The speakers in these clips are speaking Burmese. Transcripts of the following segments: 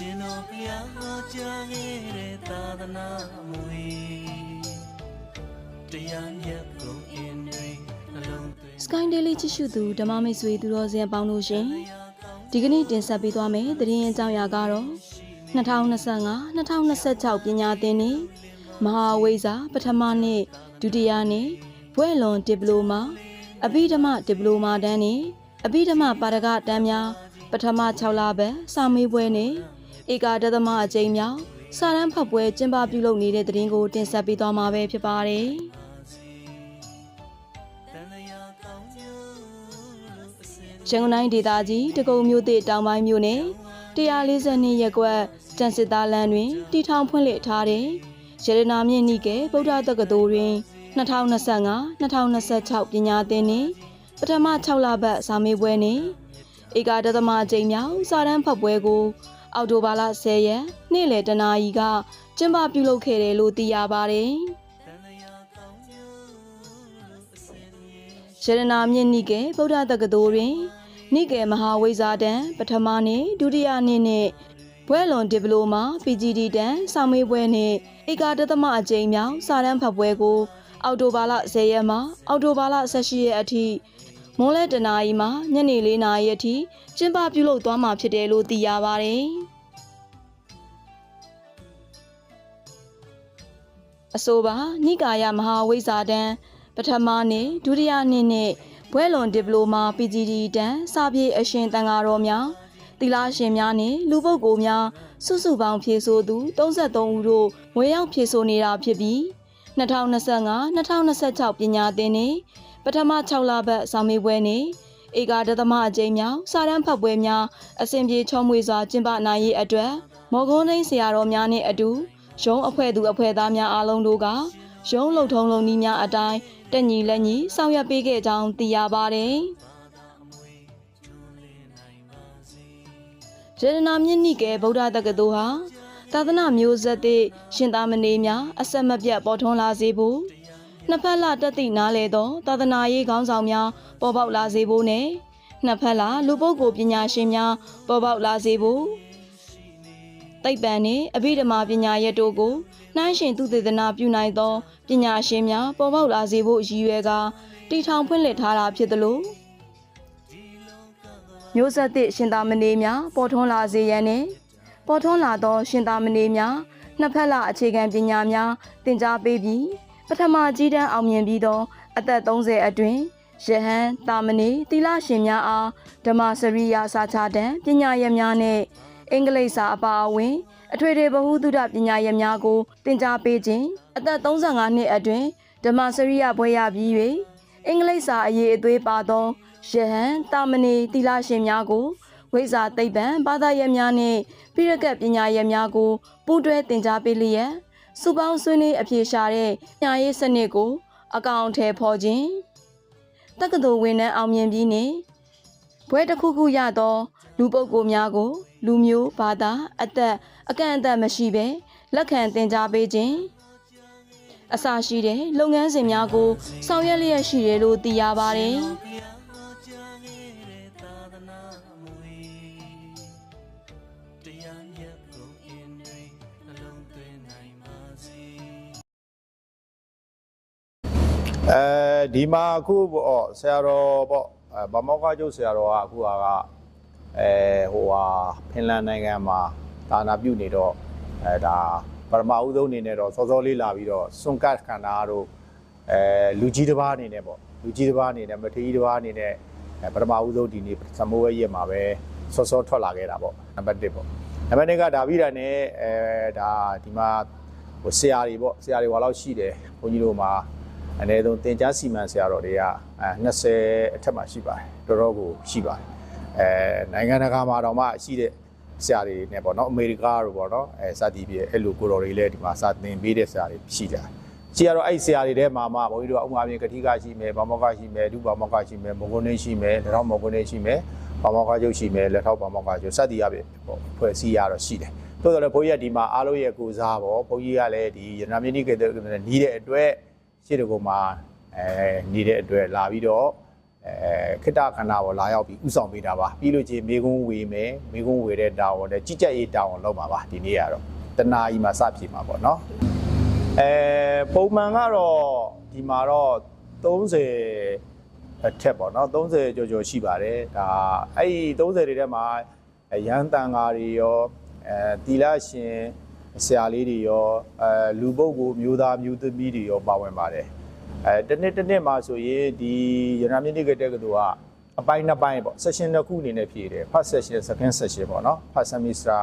ဘုရားဟောကြားခဲ့တဲ့သာသနာမွေတရားမြတ်ကုန်အင်းတွေနှလုံးသွင်း Sky Daily ကြည့်ရှုသူဓမ္မမိတ်ဆွေသူတော်စင်အပေါင်းတို့ရှင်ဒီကနေ့တင်ဆက်ပေးသွားမယ့်သတင်းအကြောင်းအရာကတော့2025-2026ပညာသင်နှစ်မဟာဝိဇ္ဇာပထမနှစ်ဒုတိယနှစ်ဘွဲ့လွန်ဒီပလိုမာအဘိဓမ္မာဒီပလိုမာတန်းနဲ့အဘိဓမ္မာပါရဂတန်းများပထမ6လပတ်စာမေးပွဲနဲ့ ဧကာဒသမအကျိန်မြောက်စာရန်ဖတ်ပွဲကျင်းပပြုလုပ်နေတဲ့သတင်းကိုတင်ဆက်ပေးသွားမှာပဲဖြစ်ပါတယ်။တန်လျာကောင်းညို့အစင်ရန်ကုန်တိုင်းဒေသကြီးတကုံမြို့သစ်တောင်ပိုင်းမြို့နယ်142ရပ်ကွက်တန်စစ်သားလမ်းတွင်တီထောင်ဖွင့်လှစ်ထားတဲ့ရတနာမြင့်နိကေဗုဒ္ဓတက္ကသိုလ်တွင်2025-2026ပညာသင်နှင့်ပထမ6လပတ်စာမေးပွဲနှင့်ဧကဒသမအကြိမ်မြောက်စာတမ်းဖတ်ပွဲကို အောက်တိုဘာလ10ရက်နေ့လယ်တနာရီကကျင်းပပြုလုပ်ခဲ့တယ်လို့သိရပါတယ်တန်လျာကောင်းညို့အစင်မြေရတနာမြင့်နိကေဗုဒ္ဓတက္ကသိုလ်တွင်နိကေမဟာဝိဇ္ဇာတန်းပထမနှစ်ဒုတိယနှစ်နဲ့ဘွဲ့လွန်ဒီပလိုမာ PGD တန်းစာမေးပွဲနဲ့ဧကတသမအကြိမ်မြောက်စာတမ်းဖတ်ပွဲကို အောက်တိုဘာလ10ရက်မှအောက်တိုဘာလ18ရက်အထိ မွန်းလဲတနာရီမှညနေ4နာရီအထိကျင်းပပြုလုပ်သွားမှာဖြစ်တယ်လို့သိရပါတယ်အဆိုပါနိကာယမဟာဝိဇ္ဇာတန်းပထမနှစ်ဒုတိယနှစ်နဲ့ဘွဲ့လွန်ဒီပလိုမာ PGD တန်းစာပြေအရှင်တန်ဃာတော်များသီလရှင်များနဲ့လူပုဂ္ဂိုလ်များစုစုပေါင်းဖြည့်ဆို့သူ33ဦးတို့ငွေရောက်ဖြည့်ဆို့နေတာဖြစ်ပြီး2025-2026ပညာသင်နှင့် ပထမ6လပတ်စာမေးပွဲနှင့်ဧကဒသမအကြိမ်မြောက်စာတမ်းဖတ်ပွဲများအစဉ်ပြေချောမွေစွာကျင်းပနိုင်ရေးအတွက်မော်ဂွန်ဒိန်းဆရာတော်များနှင့်အတူရုံးအဖွဲ့သူအဖွဲ့သားများအားလုံးတို့ကရုံးလုံထုံလုံနည်းများအတိုင်းတက်ညီလက်ညီဆောင်ရွက်ပေးခဲ့ကြောင်းသိရပါတယ်။ရတနာမြင့်နိကေဗုဒ္ဓတက္ကသိုလ်ဟာသာသနာမျိုးဆက်သည့်ရှင်သာမဏေများအဆက်မပြတ်ပေါ်ထွန်းလာစေဖို့ နှစ်ဖက်လာတက်သည့်နားလေသောသာသနာရေးခေါင်းဆောင်များပေါ်ပေါက်လာစေဖို့နဲ့နှစ်ဖက်လာလူပုဂ္ဂိုလ်ပညာရှင်များပေါ်ပေါက်လာစေဖို့သိပ္ပံနှင့်အဘိဓမ္မာပညာရပ်တို့ကိုနှိုင်းရှင်သူသေသနာပြုနိုင်သောပညာရှင်များပေါ်ပေါက်လာစေဖို့ရည်ရွယ်ကာတည်ထောင်ဖွင့်လှစ်ထားတာဖြစ်သလိုမျိုးဆက်သည့်ရှင်သာမဏေများပေါ်ထွန်းလာစေရန်နှင့်ပေါ်ထွန်းလာသောရှင်သာမဏေများနှစ်ဖက်လာအခြေခံပညာများသင်ကြားပေးပြီး ပထမကြီးတန်းအောင်မြင်ပြီးသောအသက်30အတွင်းယဟန်တာမဏေသီလရှင်များအားဓမ္မစရိယာစာချတံပညာရပ်များနှင့်အင်္ဂလိပ်စာအပါအဝင် အထွေထွေဗဟုသုတပညာရပ်များကိုသင်ကြားပေးခြင်းအသက်35နှစ်အတွင်းဓမ္မစရိယဘွဲ့ရပြီး၍အင်္ဂလိပ်စာအရေးအသွေးပါသောယဟန်တာမဏေသီလရှင်များကိုဝိဇ္ဇာသိပ္ပံဘာသာရပ်များနှင့်ပြရကတ်ပညာရပ်များကိုပူးတွဲသင်ကြားပေးလျက် စုပေါင်းဆွေးနွေးအပြေရှားတဲ့ပညာရေးစနစ်ကို အကောင့်ထဲဖော်ခြင်းတက္ကသိုလ်ဝန်ထမ်းအောင်မြင်ပြီးနှင့်ဘွဲတစ်ခုခုရသော လူပုဂ္ဂိုလ်များကို လူမျိုးဘာသာအသက်အကန့်အသတ်မရှိဘဲလက်ခံသင်ကြားပေးခြင်းအစရှိတဲ့လုပ်ငန်းစဉ်များကို ဆောင်ရွက်လျက်ရှိတယ်လို့သိရပါတယ်။ အဲဒီမှာအခုပေါ့ဆရာတော်ပေါ့အဲဗမောကကျုပ်ဆရာတော်ကအခုကအဲဟိုဟာဖင်လန်နိုင်ငံမှာဒါနာပြုနေတော့အဲဒါပရမအုဆုံးအနေနဲ့တော့စောစောလေးလာပြီးတော့စွန်ကတ်ခန္ဓာတို့အဲလူကြီးတစ်ပါးအနေနဲ့ပေါ့လူကြီးတစ်ပါးအနေနဲ့မထေကြီးတစ်ပါးအနေနဲ့အဲပရမအုဆုံးဒီနေ့သမိုးဝဲရက်မှာပဲစောစောထွက်လာခဲ့တာပေါ့နံပါတ်1ပေါ့နံပါတ်2ကဒါပြီးတာနဲ့အဲဒါဒီမှာဟိုဆရာတွေပေါ့ဆရာတွေဟောလောက်ရှိတယ်ဘုန်းကြီးတို့မှာ အနည်းဆုံးတင် जा စီမံဆရာတော်တွေကအဲ20အထက်မှာရှိပါတယ်တော်တော်ကိုရှိပါတယ်အဲနိုင်ငံတကာမှာတော့မှရှိတဲ့ဆရာတွေနဲ့ပေါ့နော်အမေရိကတို့ပေါ့နော်အဲစသည်ဖြင့်အဲ့လိုကိုတော်တွေလည်းဒီမှာစသင်ပေးတဲ့ဆရာတွေရှိကြတယ်ရှိရတော့အဲ့ဆရာတွေထဲမှာမှဘုန်းကြီးတို့ကဥမာပြင်ကတိကရှိမယ်ဗမောကရှိမယ်ဒုဗမောကရှိမယ်မောဂုဏင်းရှိမယ်လက်ထောက်မောဂုဏင်းရှိမယ်ဗမောကကျုပ်ရှိမယ်လက်ထောက်ဗမောကကျုပ်စသည်အပြင်ပေါ့ဖွဲ့စည်းရတော့ရှိတယ်သို့တော်လည်းဘုန်းကြီးကဒီမှာအားလုံးရဲ့ကိုစားပေါ့ဘုန်းကြီးကလည်းဒီရဏမင်းကြီးကေတဲ့နီးတဲ့အတွက် ရှေ့တကုံမှာအဲနေတဲ့အတွက်လာပြီးတော့အဲခိတ္တခန္ဓာပေါ်လာရောက်ပြီးဥဆောင်ပေးတာပါပြီးလို့ချင်းမေကုန်းဝေမယ်မေကုန်းဝေတဲ့တာဝန်နဲ့ကြည်ကြက်ရေးတာဝန်လုပ်ပါပါဒီနေ့ကတော့တနာကြီးမှာစဖြေမှာပေါ့နော်အဲပုံမှန်ကတော့ဒီမှာတော့30အထက်ပေါ့နော်30ကျော်ကျော်ရှိပါတယ်ဒါအဲ့ဒီ30တွေထဲမှာရန်တန်ဃာတွေရောအဲတီလာရှင် ဆရာလေးတွေရောအဲလူပုဂ္ဂိုလ်မျိုးသားမျိုးသမီးတွေရောပါဝင်ပါတယ်အဲတစ်နှစ်တစ်နှစ်မှာဆိုရင်ဒီရနာမြင့်တိကတဲ့ကတူကအပိုင်းနှစ်ပိုင်းပေါ့ session တစ်ခုအနေနဲ့ဖြည့်တယ် first session second session ပေါ့နော် first semester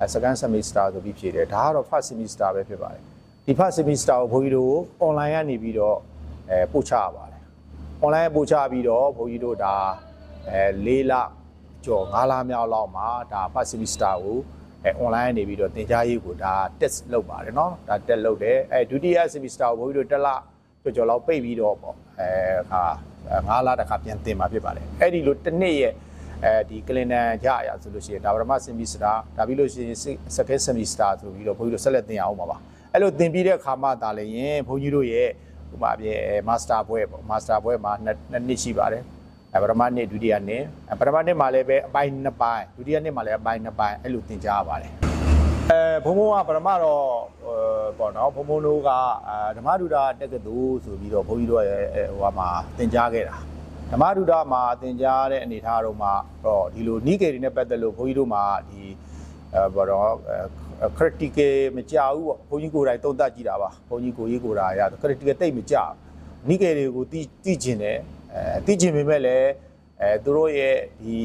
အဲ second semester ဆိုပြီးဖြည့်တယ်ဒါကတော့ first semester ပဲဖြစ်ပါတယ်ဒီ first semester ကိုဘုန်းကြီးတို့ online ကနေပြီးတော့အဲပို့ချရပါတယ် online ပို့ချပြီးတော့ဘုန်းကြီးတို့ဒါအဲ၄လကျော်၅လမြောက်လောက်မှာဒါ first semester ကို အဲ online နေပြီးတော့သင်ကြားရေးကိုဒါ test လုပ်ပါတယ်เนาะဒါ test လုပ်တယ်အဲဒုတိယ semester ကိုဘုန်းကြီးတို့တစ်လ ကြော်ကြော်လောက်ပိတ်ပြီးတော့ပေါ့အဲခါ9လတစ်ခါပြန်တင်มาဖြစ်ပါတယ်အဲ့ဒီလိုတစ်နှစ်ရဲ့အဲဒီကလင်ဒန်ကြအရာဆိုလို့ရှိရင်ဒါပထမ semester ဒါပြီးလို့ရှိရင် second semester ဆိုပြီးတော့ဘုန်းကြီးတို့ဆက်လက်သင်အောင်ပါပါအဲ့လိုသင်ပြီးတဲ့အခါမှဒါလည်းရင်ဘုန်းကြီးတို့ရဲ့ဥပမာပြည့် master ဘွဲပေါ့ master ဘွဲမှာနှစ်နှစ်ရှိပါတယ်အဲ ပထမနှစ်ဒုတိယနှစ်အဲပထမနှစ်မှာလည်းပဲအပိုင်းနှစ်ပိုင်းဒုတိယနှစ်မှာလည်းအပိုင်းနှစ်ပိုင်းအဲ့လိုသင်ကြားရပါတယ်အဲဘုံဘုံကပထမတော့ဟိုပေါ့နော်ဘုံဘုံတို့ကအဲဓမ္မဒုတာတက္ကသိုလ်ဆိုပြီးတော့ဘုန်းကြီးတို့ရဲ့အဲဟိုမှာသင်ကြားခဲ့တာဓမ္မဒုတာမှာသင်ကြားတဲ့အနေအထားတော့မှာတော့ဒီလိုနီးကေတွေနဲ့ပတ်သက်လို့ဘုန်းကြီးတို့မှာဒီအဲဘောတော့အဲ critical မကြဘူးပေါ့ဘုန်းကြီးကိုယ်တိုင်တုံ့တက်ကြည့်တာပါဘုန်းကြီးကိုကြီးကိုယ်တိုင်ရ critical တိတ်မကြဘူးနီးကေတွေကိုတီးတီးကျင်တယ် အဲတီးကျင်ပေမဲ့လည်းအဲသူတို့ရဲ့ဒီ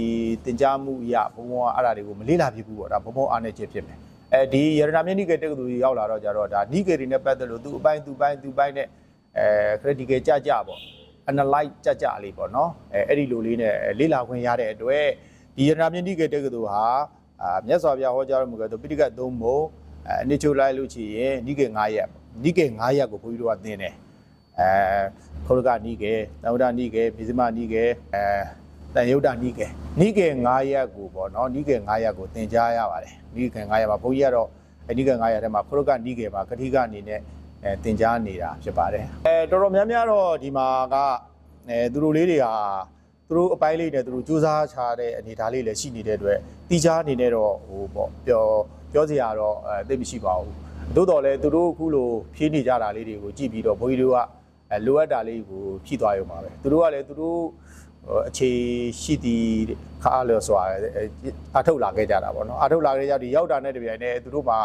သင်ကြားမှုအရဘုံဘုံကအဲ့ဒါတွေကိုမလေးလာဖြစ်ဘူးပေါ့ဒါဘုံဘုံအားနေချက်ဖြစ်မယ်အဲဒီရတနာမြင့်နိကေတက္ကသိုလ်ကြီးရောက်လာတော့ကြတော့ဒါနိကေတွေနဲ့ပတ်သက်လို့သူအပိုင်းသူပိုင်းသူပိုင်းနဲ့အဲ critical ကြကြပေါ့ analyze ကြကြလေးပေါ့နော်အဲအဲ့ဒီလိုလေးနဲ့လေ့လာခွင့်ရတဲ့အတွက်ဒီရတနာမြင့်နိကေတက္ကသိုလ်ဟာအာမြတ်စွာဘုရားဟောကြားတော်မူခဲ့သောပိဋကတ်သုံးပုံအဲအနှစ်ချုပ်လိုက်လို့ရှိရင်နိကေ9ရက်နိကေ9ရက်ကိုဘုန်းကြီးတို့ကသင်တယ် အဲခေါရကနိကေသဝဒနိကေပိစမနိကေအဲတန်ယုတ်တနိကေနိကေ9ရက်ကိုပေါ့နော်နိကေ9ရက်ကိုသင်ကြားရပါတယ်နိကေ9ရက်မှာဘုန်းကြီးကတော့အနိကေ9ရက်ထဲမှာခေါရကနိကေမှာကတိကအနေနဲ့အဲသင်ကြားနေတာဖြစ်ပါတယ်အဲတော်တော်များများတော့ဒီမှာကအဲသူတို့လေးတွေဟာသူတို့အပိုင်းလေးနဲ့သူတို့စူးစမ်းချတဲ့အနေအထားလေးလည်းရှိနေတဲ့အတွက်တီးခြားအနေနဲ့တော့ဟိုပေါ့ပြောပြောစရာတော့အဲသိပ်မရှိပါဘူးသို့တော်လည်းသူတို့အခုလိုဖြေးနေကြတာလေးတွေကိုကြည့်ပြီးတော့ဘုန်းကြီးတို့က အဲလိုအပ်တာလေးကိုဖြည့်သွားရုံပါပဲသူတို့ကလည်းသူတို့ဟိုအခြေရှိသည်ခါလို့ဆိုတာအထုတ်လာခဲ့ကြတာပေါ့နော်အထုတ်လာခဲ့ကြဒီရောက်တာနဲ့တပြိုင်နက်သူတို့မှာ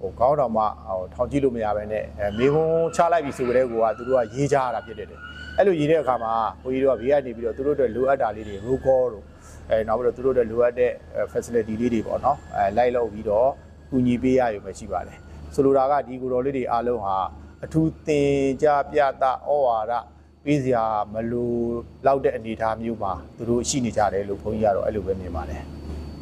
ဟိုကောင်းတော်မှဟိုထောင်ကြည့်လို့မရဘဲနဲ့အဲမေခွန်းချလိုက်ပြီဆိုကြတဲ့ကောကသူတို့ကရေးကြရတာဖြစ်တယ်တယ်အဲ့လိုရေးတဲ့အခါမှာဘိုးကြီးတို့ကဘေးကနေပြီးတော့သူတို့အတွက်လိုအပ်တာလေးတွေ roll call တို့အဲနောက်ပြီးတော့သူတို့အတွက်လိုအပ်တဲ့ facility လေးတွေပေါ့နော်အဲလိုက်လောက်ပြီးတော့ကူညီပေးရရုံပဲရှိပါတယ်ဆိုလိုတာကဒီကိုတော်လေးတွေအားလုံးဟာ အထူးသင်ကြားပြတာဩဝါဒပေးစရာမလိုလောက်တဲ့အနေအထားမျိုးမှာသူတို့ရှိနေကြတယ်လို့ဘုန်းကြီးကတော့အဲ့လိုပဲမြင်ပါတယ်